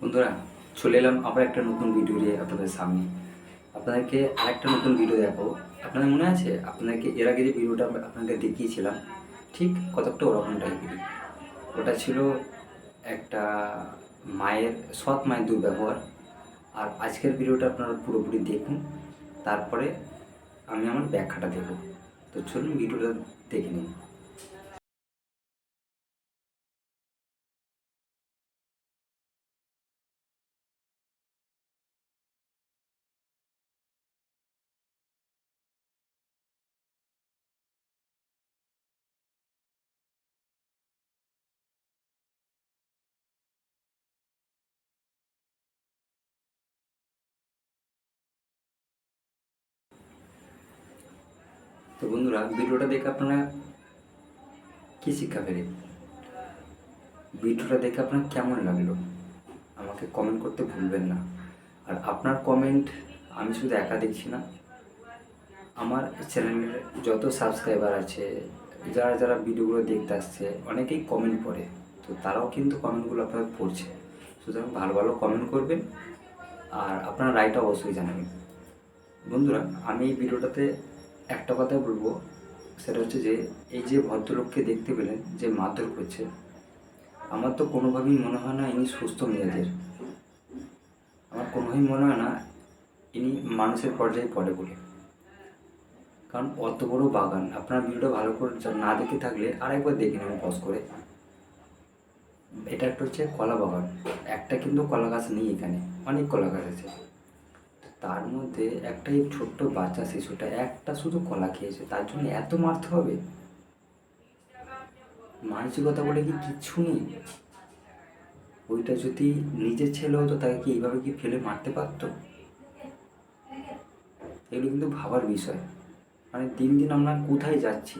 বন্ধুরা, চলে এলাম আবার একটা নতুন ভিডিও নিয়ে আপনাদের সামনে। আপনাদেরকে আরেকটা নতুন ভিডিও দেখাবো। আপনাদের মনে আছে? আপনাদেরকে এর আগে যে ভিডিওটা আপনাদের দেখিয়েছিলাম, ঠিক কতকটা ওরকম টাইপের ওটা ছিল একটা মায়ের, সৎ মায়ের দুর্ব্যবহার। আর আজকের ভিডিওটা আপনারা পুরোপুরি দেখুন, তারপরে আমি আমার ব্যাখ্যাটা দেবো। তো চলুন ভিডিওটা দেখে নিন তো বন্ধুরা ভিডিওটা দেখে আপনারা কী শিক্ষা পেলেন ভিডিওটা দেখে আপনার কেমন লাগল? আমাকে কমেন্ট করতে ভুলবেন না। আর আপনার কমেন্ট আমি শুধু একা দেখছি না, আমার চ্যানেলের যত সাবস্ক্রাইবার আছে, যারা যারা ভিডিওগুলো দেখতে আসছে, অনেকেই কমেন্ট পড়ে তো তারাও কিন্তু কমেন্টগুলো আপনারা পড়ছে। সুতরাং ভালো ভালো কমেন্ট করবেন। আর আপনার রায়টা অবশ্যই জানাবেন। বন্ধুরা, আমি এই ভিডিওটাতে একটা কথা বলব, সেটা হচ্ছে যে, এই যে ভদ্রলোককে দেখতে পেলেন, যে মারধর করছে, আমার তো কোনোভাবেই মনে হয় না ইনি সুস্থ মেজাজের আমার কোনোভাবেই মনে হয় না ইনি মানুষের পর্যায়ে পড়ে বলে। কারণ অত বড় বাগান, আপনার ভিডিওটা ভালো করে না দেখে থাকলে আরেকবার দেখে নেবেন পজ করে। এটা একটা হচ্ছে কলা বাগান, একটা কিন্তু কলা গাছ নেই এখানে, অনেক কলা গাছ আছে। তার মধ্যে একটাই ছোট্ট বাচ্চা শিশুটা, একটা শুধু কলা খেয়েছে। তার জন্য এত মারতে হবে? মানসিকতা বলে কি কিচ্ছু নেই? ওইটা যদি নিজের ছেলে হতো, তাকে কি এইভাবে কি ফেলে মারতে পারতো? এগুলো কিন্তু ভাবার বিষয়। মানে দিন দিন আমরা কোথায় যাচ্ছি?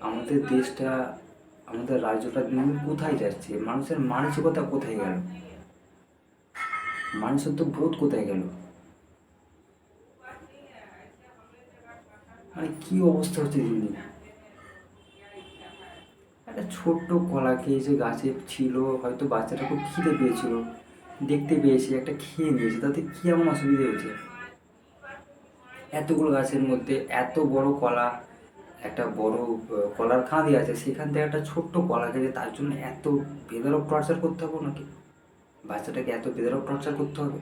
আমাদের দেশটা, আমাদের রাজ্যটা দিন দিন কোথায় যাচ্ছে? মানুষের মানসিকতা কোথায় গেল? মানুষের তো বোধ কোথায় গেল? মানে কি অবস্থা হচ্ছে দিন দিন একটা ছোট্ট কলা খেয়েছে গাছে ছিল, হয়তো বাচ্চাটা খুব খিদে পেয়েছিল। দেখতে পেয়েছে, একটা খেয়ে নিয়েছে, তাতে কি এমন অসুবিধা হয়েছে? এতগুলো গাছের মধ্যে এত বড় কলা, একটা বড় কলার খাঁদি আছে, সেখান থেকে একটা ছোট্ট কলা খেয়েছে তার জন্য এত বেদারক টর্চার করতে হবে নাকি বাচ্চাটাকে এত বেদারক টর্চার করতে হবে?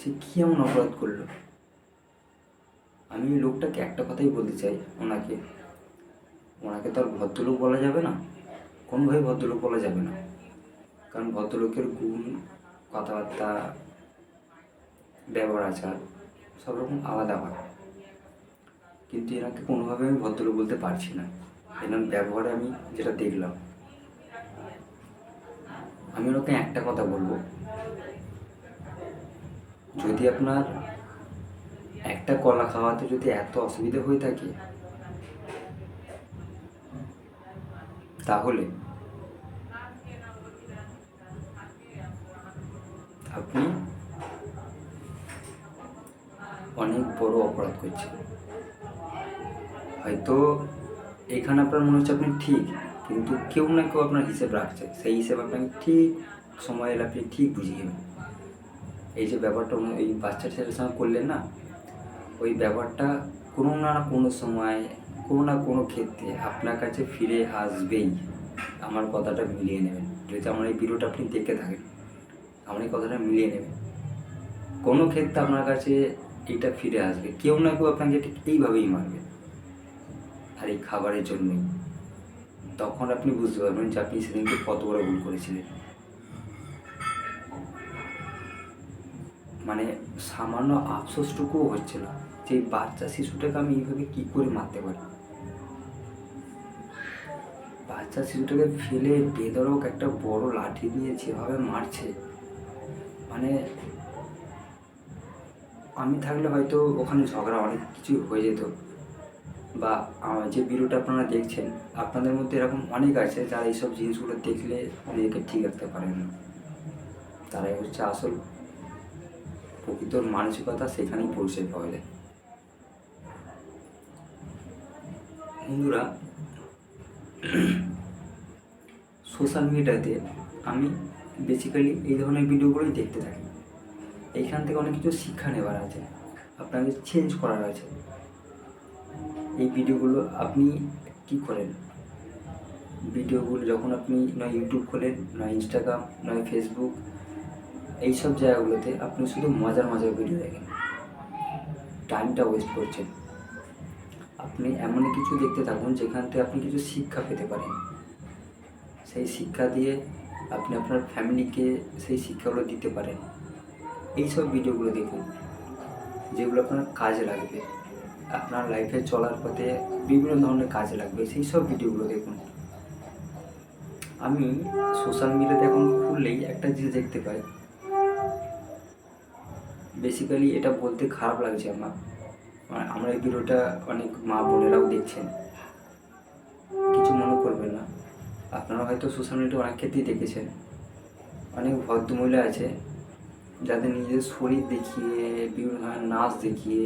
সে কি এমন অপরাধ করল? আমি ওই লোকটাকে একটা কথাই বলতে চাই ওনাকে। ওনাকে তো আর ভদ্রলোক বলা যাবে না। কোনোভাবে ভদ্রলোক বলা যাবে না। কারণ ভদ্রলোকের গুণ, কথাবার্তা, ব্যবহার আচার সব রকম আলাদা হয় কিন্তু এনাকে কোনোভাবে আমি ভদ্রলোক বলতে পারছি না। এনার ব্যবহারে আমি যেটা দেখলাম, আমি ওনাকে একটা কথা বলব। যদি আপনার একটা কলা খাওয়াতে যদি এত অসুবিধা হয়ে থাকে, তাহলে আপনি অনেক বড় অপরাধ করছেন। হয়তো এখানে আপনার মনে হচ্ছে আপনি ঠিক, কিন্তু কেউ না কেউ আপনার হিসেব রাখছে। সেই হিসেব আপনাকে ঠিক সময় এলে আপনি ঠিক বুঝিয়ে এই যে ব্যাপারটা এই বাচ্চা ছেলের সঙ্গে করলেন না ওই ব্যাপারটা কোনো না কোনো সময়, কোনো না কোনো ক্ষেত্রে আপনার কাছে ফিরে আসবেই। আমার কথাটা মিলিয়ে নেবেন। যদি আমার এই ভিডিওটা আপনি দেখে থাকেন, আমার এই কথাটা মিলিয়ে নেবেন। কোনো ক্ষেত্রে আপনার কাছে এটা ফিরে আসবে। কেউ না কেউ আপনাকে ঠিক এইভাবেই মারবে। আর এই খাবারের জন্যই। তখন আপনি বুঝতে পারবেন যে আপনি সেদিনকে কত বড় ভুল করেছিলেন। মানে সামান্য আফসোসটুকুও হচ্ছে না। যে বাচ্চা শিশুটাকে আমি এইভাবে কি করে মারতে পারি? বাচ্চা শিশুটাকে ফেলে বেদরক একটা বড় লাঠি দিয়ে যেভাবে মারছে মানে আমি থাকলে হয়তো ওখানে ঝগড়া অনেক কিছু হয়ে যেত। বা যে ভিডিওটা আপনারা দেখছেন, আপনাদের মধ্যে এরকম অনেক আছে যারা এইসব জিনিসগুলো দেখলে নিজেকে ঠিক রাখতে পারেন না। তারাই হচ্ছে আসল প্রকৃত মানসিকতা সেখানেই পৌঁছে পাওয়া যায়। বন্ধুরা সোশ্যাল মিডিয়াতে আমি বেসিক্যালি এই ধরনের ভিডিওগুলোই দেখতে থাকি। এইখান থেকে অনেক কিছু শিক্ষা নেওয়ার আছে, আপনাকে চেঞ্জ করার আছে। এই ভিডিওগুলো আপনি কি করেন? ভিডিওগুলো যখন আপনি নয় ইউটিউব খোলেন নয় ইনস্টাগ্রাম নয় ফেসবুক এইসব জায়গাগুলোতে আপনি শুধু মজার মজার ভিডিও দেখেন। টাইমটা ওয়েস্ট করছেন। আপনি এমন কিছু দেখতে থাকুন যেখান থেকে আপনি কিছু শিক্ষা পেতে পারেন। সেই শিক্ষা দিয়ে আপনি আপনার ফ্যামিলিকে সেই শিক্ষাগুলো দিতে পারেন। এইসব ভিডিওগুলো দেখুন, যেগুলো আপনার কাজে লাগবে। আপনার লাইফে চলার পথে বিভিন্ন ধরনের কাজে লাগবে, সেই সব ভিডিওগুলো দেখুন। আমি সোশ্যাল মিডিয়াতে এখন খুললেই একটা জিনিস দেখতে পাই। বেসিক্যালি এটা বলতে খারাপ লাগছে আমার। আমরা এই ভিডিওটা অনেক মা বোনেরাও দেখছেন। কিছু মনে করবেন না। আপনারা হয়তো সোশ্যাল মিডিয়া অনেক ক্ষেত্রেই দেখেছেন। অনেক ভদ্রমহিলা আছে, যাদের নিজের শরীর দেখিয়ে, বিভিন্ন ধরনের নাচ দেখিয়ে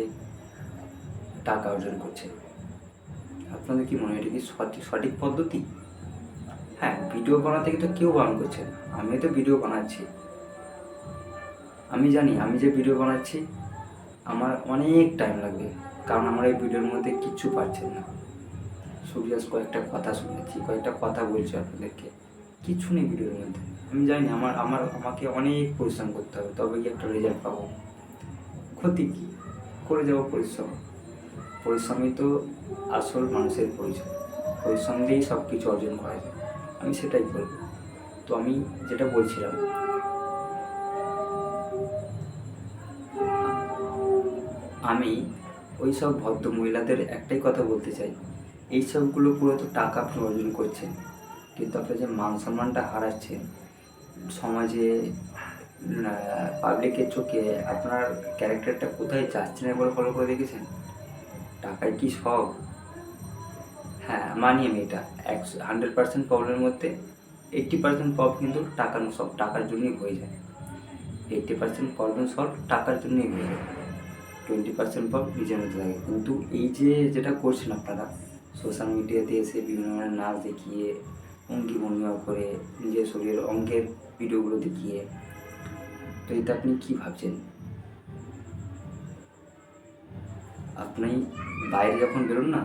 টাকা অর্জন করছে। আপনাদের কি মনে হয় এটা কি সঠিক সঠিক পদ্ধতি? হ্যাঁ ভিডিও বানাতে তো কেউ বারণ করছে না। আমিও তো ভিডিও বানাচ্ছি। আমি জানি, আমি যে ভিডিও বানাচ্ছি আমার অনেক টাইম লাগবে, কারণ আমার এই ভিডিওর মধ্যে কিচ্ছু পাচ্ছেন না। জাস্ট কয়েকটা কথা শুনেছি, কয়েকটা কথা বলছি আপনাদেরকে। কিচ্ছু নেই ভিডিওর মধ্যে। আমি জানি আমার আমার, আমাকে অনেক পরিশ্রম করতে হবে তবে কি একটা রেজাল্ট পাবো। ক্ষতি কী? করে যাব পরিশ্রম। পরিশ্রমই তো আসল মানুষের পরিচয়। পরিশ্রম দিয়েই সব কিছু অর্জন করা যায়। আমি সেটাই করব। তো আমি যেটা বলছিলাম আমি ওই সব ভদ্র মহিলাদের একটাই কথা বলতে চাই। এই সবগুলো পুরো তো টাকা আপনি অর্জন করছেন কিন্তু আপনার যে মান সম্মানটা হারাচ্ছেন, সমাজে পাবলিকের চোখে আপনার ক্যারেক্টারটা কোথায় যাচ্ছেন একবার ফলো করে দেখেছেন? টাকায় কি সব? হ্যাঁ মানি আমি এটা। একশো হান্ড্রেড পার্সেন্ট প্রবলেমের মধ্যে এইট্টি পার্সেন্ট প্রবলেম কিন্তু টাকার সব, টাকার জন্যই হয়ে যায়। এইট্টি পার্সেন্ট প্রবলেম সলভ টাকার জন্যই হয়ে যায়। টোয়েন্টি পার্সেন্ট প্রবলেম নিজের মধ্যে থাকে। কিন্তু এই যে যেটা করছেন আপনারা সোশ্যাল মিডিয়াতে এসে বিভিন্ন ধরনের নাচ দেখিয়ে, অঙ্গি ভঙ্গিমা করে, নিজের শরীরের অঙ্কের ভিডিওগুলো দেখিয়ে, তো এটা আপনি কী ভাবছেন? আপনি বাইরে যখন বেরোন না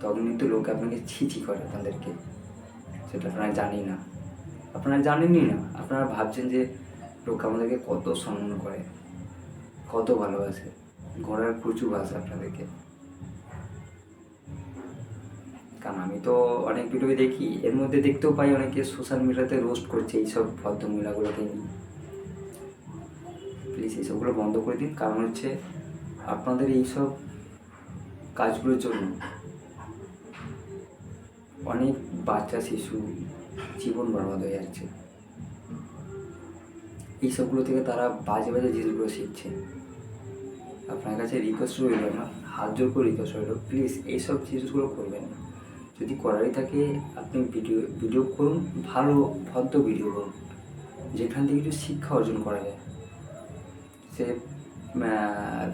তখন কিন্তু লোক আপনাকে ছিছি করে আপনাদেরকে সেটা আপনারা জানি না। আপনারা জানেনই না। আপনারা ভাবছেন যে লোক আমাদেরকে কত সম্মান করে। কত ভালোবাসে। ঘোড়ার প্রচুর ভাষা আপনাদেরকে। কারণ আমি তো অনেক ভিডিও দেখি, এর মধ্যে দেখতেও পাই অনেকে সোশ্যাল মিডিয়াতে রোস্ট করছে এইসব ভদ্রমহিলাগুলোকে নিয়ে। প্লিজ এইসবগুলো বন্ধ করে দিন। কারণ হচ্ছে আপনাদের এইসব কাজগুলোর জন্য অনেক বাচ্চা, শিশু জীবন বরবাদ হয়ে যাচ্ছে। এইসবগুলো থেকে তারা বাজে বাজে জিনিসগুলো শিখছে। আপনার কাছে রিকোয়েস্ট রইল না, হাত জোর করে রিকোয়েস্ট রইল প্লিজ এইসব জিনিসগুলো করবেন না। যদি করারই থাকে, আপনি ভিডিও ভিডিও করুন, ভালো, ভদ্র ভিডিও করুন, যেখান থেকে কিছু শিক্ষা অর্জন করা যায়। সে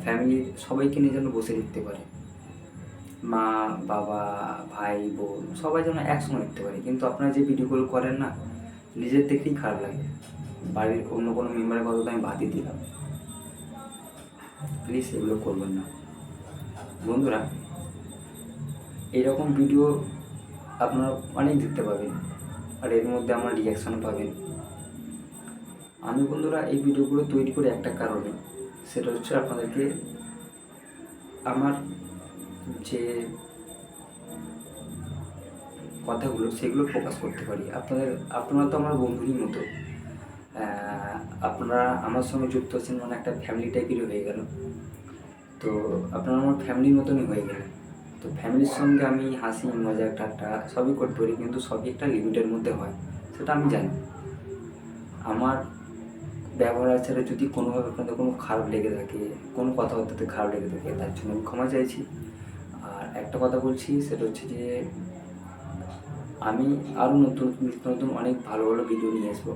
ফ্যামিলির সবাইকে নিয়ে যেন বসে দেখতে পারে। মা, বাবা, ভাই, বোন, সবাই যেন একসঙ্গে দেখতে পারে। কিন্তু আপনারা যে ভিডিওগুলো করেন না, নিজের দেখেই খারাপ লাগে। বাড়ির অন্য কোনো মেম্বারের কথা তো আমি বাদই দিলাম। প্লিজ এগুলো করবেন না। বন্ধুরা, এরকম ভিডিও আপনারা অনেক দেখতে পাবেন আর এর মধ্যে আমার রিয়াকশান পাবেন। আমি বন্ধুরা, এই ভিডিওগুলো তৈরি করে একটা কারণে, সেটা হচ্ছে আপনাদেরকে আমার যে কথাগুলো, সেগুলো প্রকাশ করতে পারি। আপনাদের, আপনারা তো আমার বন্ধুরই মতো। আপনারা আমার সঙ্গে যুক্ত আছেন মানে একটা ফ্যামিলি টাইপেরই হয়ে গেল। তো আপনারা আমার ফ্যামিলির মতনই হয়ে গেলেন। তো ফ্যামিলির সঙ্গে আমি হাসি, মজা, ঠাট্টা সবই করতে পারি, কিন্তু সবই একটা লিমিটের মধ্যে হয়, সেটা আমি জানি। আমার ব্যবহার আচারে যদি কোনোভাবে আপনাদের কোনো খারাপ লেগে থাকে, কোনো কথাবার্তাতে খারাপ লেগে থাকে, তার জন্য আমি ক্ষমা চাইছি। আর একটা কথা বলছি, সেটা হচ্ছে যে আমি আরও নতুন নতুন অনেক ভালো ভালো ভিডিও নিয়ে আসব।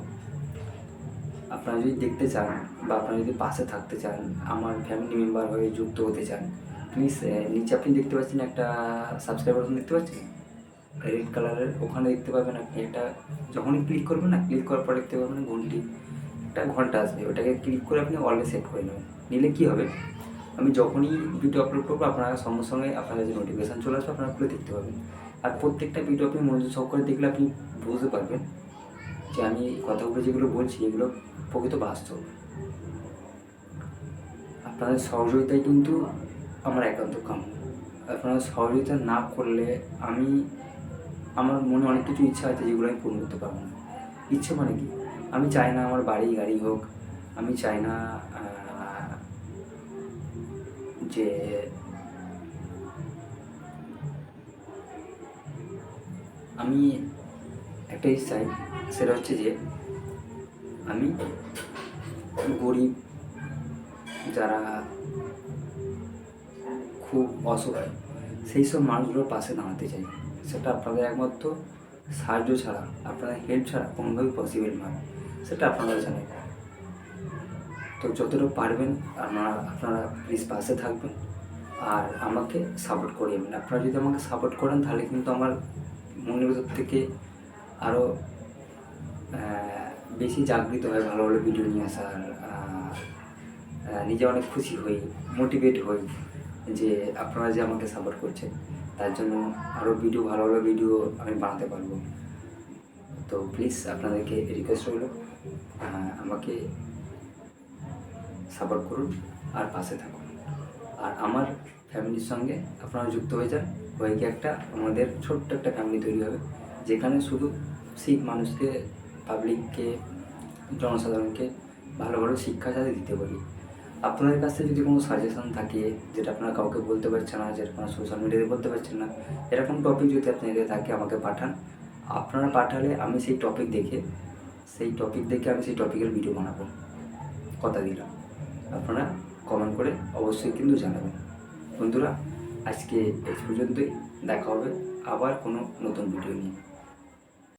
আপনারা যদি দেখতে চান বা আপনারা যদি পাশে থাকতে চান, আমার ফ্যামিলি মেম্বার হয়ে যুক্ত হতে চান প্লিজ নিচে আপনি দেখতে পাচ্ছেন একটা সাবস্ক্রাইব বাটন দেখতে পাচ্ছেন? রেড কালারের ওখানে দেখতে পাবেন আপনি এটা যখনই ক্লিক করবেন না ক্লিক করার পর দেখতে পাবেন ঘন্টি, একটা ঘণ্টা আসবে, ওটাকে ক্লিক করে আপনি অলওয়ে সেট করে নেবেন। নিলে কী হবে? আমি যখনই ভিডিও আপলোড করব, আপনারা সঙ্গে সঙ্গে আপনার কাছে নোটিফিকেশান চলে আসবে, আপনারা খুলে দেখতে পাবেন। আর প্রত্যেকটা ভিডিও আপনি মনোযোগ সহকারে দেখলে আপনি বুঝতে পারবেন যে আমি কথাগুলো যেগুলো বলছি, এগুলো প্রকৃত বাস্তব। আপনাদের সহযোগিতাই কিন্তু আমার একান্ত কাম আপনারা সহযোগিতা না করলে আমি, আমার মনে অনেক কিছু ইচ্ছা আছে যেগুলো আমি পূরণ করতে পারব না। ইচ্ছে মানে কি? আমি চাই না আমার বাড়ি গাড়ি হোক, আমি চাই না যে আমি একটা জিনিস চাই সেটা হচ্ছে যে আমি গরিব, যারা খুব অসহায়, সেই সব মানুষগুলোর পাশে দাঁড়াতে চাই। সেটা আপনাদের একমাত্র সাহায্য ছাড়া, আপনাদের হেল্প ছাড়া কোনোভাবেই পসিবল নয়। সেটা আপনারা জানেন তো যতটুকু পারবেন, আপনারা আপনারা প্লিজ পাশে থাকবেন আর আমাকে সাপোর্ট করিয়ে নেবেন আপনারা যদি আমাকে সাপোর্ট করেন, তাহলে কিন্তু আমার মনের থেকে আরও বেশি জাগৃত হয় ভালো ভালো ভিডিও নিয়ে আসার নিজে অনেক খুশি হই মোটিভেট হই যে আপনারা যে আমাকে সাপোর্ট করছেন তার জন্য আরও ভিডিও ভালো ভালো ভিডিও আমি বানাতে পারব। তো প্লিজ আপনাদেরকে রিকোয়েস্ট আহ, আমাকে সাপোর্ট করুন আর পাশে থাকুন। আর আমার ফ্যামিলির সঙ্গে আপনারা যুক্ত হয়ে যান হয়ে গিয়ে একটা আমাদের ছোট্ট একটা ফ্যামিলি তৈরি হবে যেখানে শুধু শিখ মানুষকে পাবলিককে জনসাধারণকে ভালো ভালো শিক্ষা যাতে দিতে পারি। আপনাদের কাছে যদি কোনো সাজেশন থাকে, যেটা আপনারা কাউকে বলতে পারছেন না যেটা আপনারা সোশ্যাল মিডিয়াতে বলতে পারছেন না, এরকম টপিক যদি আপনাদের থাকে, আমাকে পাঠান। আপনারা পাঠালে আমি সেই টপিক দেখে, সেই টপিক দেখে আমি সেই টপিকের ভিডিও বানাবো। কথা দিলাম। আপনারা কমেন্ট করে অবশ্যই কিন্তু জানাবেন। বন্ধুরা, আজকে এই পর্যন্তই। দেখা হবে আবার কোনো নতুন ভিডিও নিয়ে।